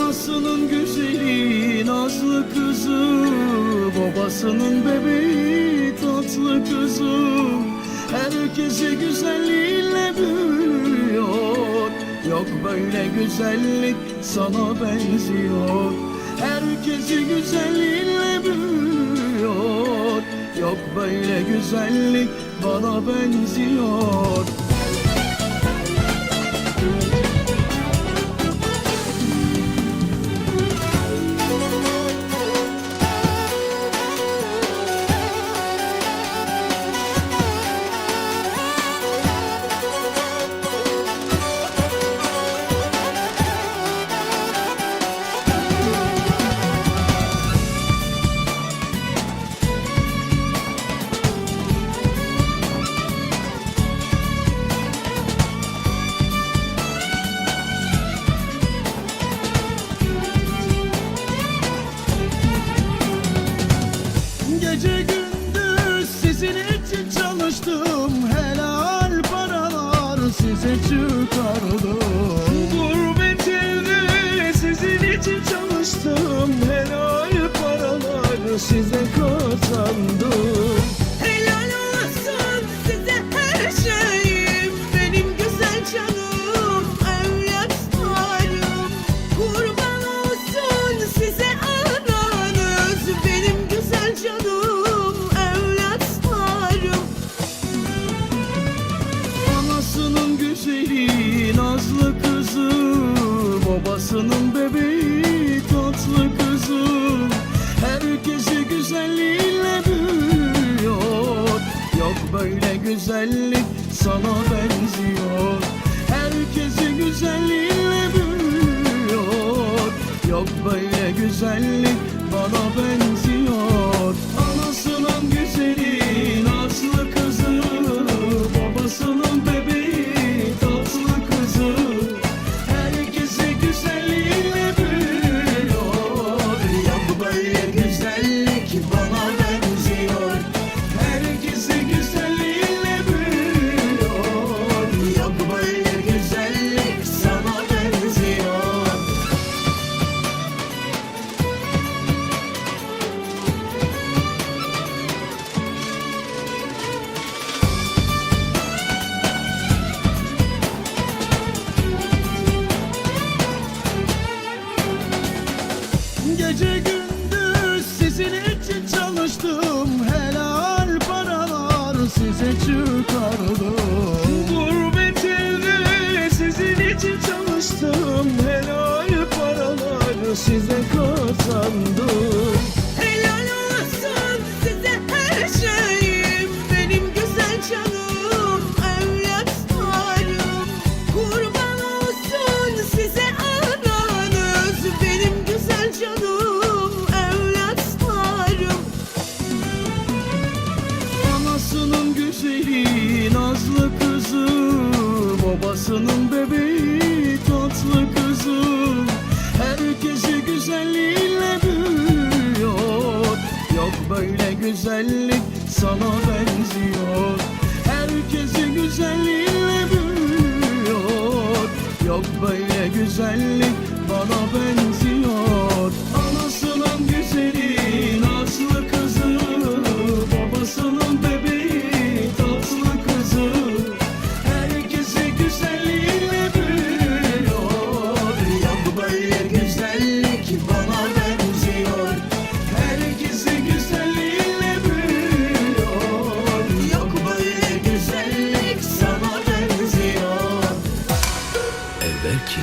Anasının güzeli nazlı kızı Babasının bebeği tatlı kızı. Herkesi güzelliğiyle büyüyor. Yok böyle güzellik sana benziyor. Herkesi güzelliğiyle büyüyor. Yok böyle güzellik bana benziyor size çıkardım. Gurbet sizin için çalıştım. Helal paralar size kazandım Babasının bebeği tatlı kızı. Herkesi güzelliğiyle büyüyor. Yok böyle güzellik sana benziyor. Herkesi güzelliğiyle büyüyor. Yok böyle güzellik bana benziyor çıkardım. Gurbet elde sizin için çalıştım. Helal paralar size kazandım nazlı kızı Babasının bebeği tatlı kızı. Herkesi güzelliğiyle büyüyor. Yok böyle güzellik sana benziyor. Herkesi güzelliğiyle büyüyor. Yok böyle güzellik bana benziyor Belki